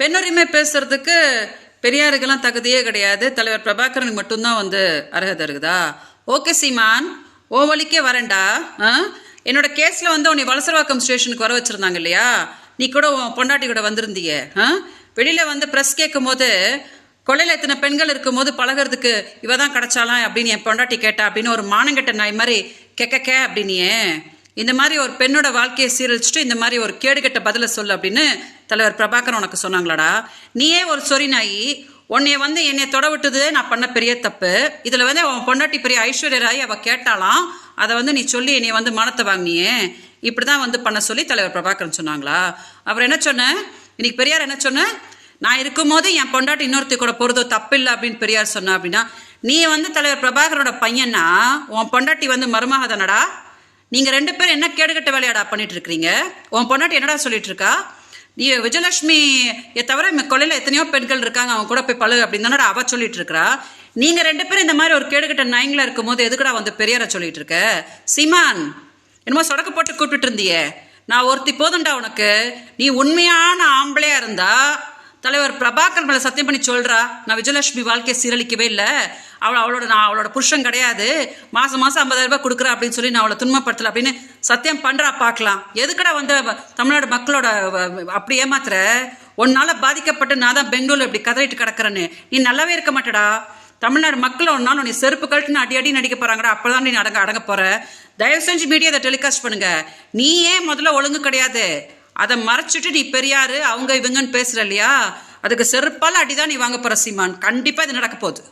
பெண்ணுரிமை பேசுறதுக்கு பெரியாருக்கெல்லாம் தகுதியே கிடையாது. தலைவர் பிரபாகரனுக்கு மட்டும்தான் வந்து அருகதை இருக்குதா? ஓகே சீமான். ஓ வழிக்கே வரேன்டா. ஆ? என்னோட கேஸில் வந்து உன்னை வலசரவாக்கம் ஸ்டேஷனுக்கு வர வச்சுருந்தாங்க இல்லையா? நீ கூட உன் பொண்டாட்டி கூட வந்திருந்தியே. ஆ? வெளியில் வந்து ப்ரெஸ் கேட்கும் போது கொள்ளையில் எத்தனை பெண்கள் இருக்கும்போது பழகுறதுக்கு இவ தான் கிடைச்சாலாம் அப்படின்னு என் பொண்டாட்டி கேட்டா அப்படின்னு ஒரு மானங்கெட்ட நாய் மாதிரி கெக்க கே அப்படின்னியே. இந்த மாதிரி ஒரு பெண்ணோட வாழ்க்கையை சீரழிச்சிட்டு இந்த மாதிரி ஒரு கேடுகட்ட பதிலை சொல்லு அப்படின்னு தலைவர் பிரபாகர் உனக்கு சொன்னாங்களாடா. நீயே ஒரு சொறி நாயி உன்னைய வந்து என்னை தொட விட்டது நான் பண்ண பெரிய தப்பு. இதில் வந்து உன் பொண்டாட்டி பெரிய ஐஸ்வர்யராயி அவள் கேட்டாலாம் அதை வந்து நீ சொல்லி என்னை வந்து மனத்தை வாங்கினியே. இப்படி தான் வந்து பண்ண சொல்லி தலைவர் பிரபாகரன் சொன்னாங்களா. அவர் என்ன சொன்ன? இன்னைக்கு பெரியார் என்ன சொன்ன? நான் இருக்கும்போது என் பொண்டாட்டி இன்னொருத்தி கூட போகிறதோ தப்பு இல்லை அப்படின்னு பெரியார் சொன்னா அப்படின்னா நீ வந்து தலைவர் பிரபாகரோட பையனா உன் பொண்டாட்டி வந்து மருமகாதனடா? நீங்கள் ரெண்டு பேரும் என்ன கேடுகட்ட வேலையாடா பண்ணிட்டு இருக்கிறீங்க உன் பொண்டாட்டி என்னடா சொல்லிட்டு இருக்கா நீ விஜயலட்சுமி தவிர இந்த கொலையில் எத்தனையோ பெண்கள் இருக்காங்க அவங்க கூட போய் பழு அப்படின்னு தானடா அவ சொல்லிட்டு இருக்கா நீங்கள் ரெண்டு பேரும் இந்த மாதிரி ஒரு கேடுகட்ட நாய்ங்களா இருக்கும்போது எதுக்குடா வந்து பெரியார சொல்லிட்டு இருக்க சீமான் என்னமோ சொடக்கு போட்டு கூப்பிட்டு இருந்தியே. நான் ஒருத்தி போதும்டா உனக்கு. நீ உண்மையான ஆம்பளையா இருந்தா தலைவர் பிரபாகர் மேல சத்தியம் பண்ணி சொல்கிறா நான் விஜயலட்சுமி வாழ்க்கையை சீரழிக்கவே இல்லை. அவள் அவளோட நான் அவளோட புருஷன் கிடையாது. மாதம் மாதம் ஐம்பதாயிரம் ரூபாய் கொடுக்குறா அப்படின்னு சொல்லி நான் அவளை துன்பப்படுத்தல அப்படின்னு சத்தியம் பண்ணுறா பார்க்கலாம். எதுக்கடா வந்து தமிழ்நாடு மக்களோட வ- அப்படி ஏமாத்துற? உன்னால் பாதிக்கப்பட்டு நான் தான் பெங்களூர் இப்படி கதறிட்டு கிடக்கிறேன்னு. நீ நல்லாவே இருக்க மாட்டடா. தமிழ்நாடு மக்கள் ஒரு நாள் நீ செருப்பு கழட்டுன்னு அடி அடி நடிக்க போகிறாங்கடா அப்போ தான் நீ அடங்க அடங்க போகிற தயவு செஞ்சு மீடியா அதை டெலிகாஸ்ட் பண்ணுங்க. நீ ஏன் முதல்ல ஒழுங்கு கிடையாது? அதை மறைச்சிட்டு நீ பெரியாரு அவங்க இவங்கன்னு பேசுற இல்லையா? அதுக்கு செருப்பால அடிதான் நீ வாங்க போற சீமான். கண்டிப்பா இது நடக்க போகுது.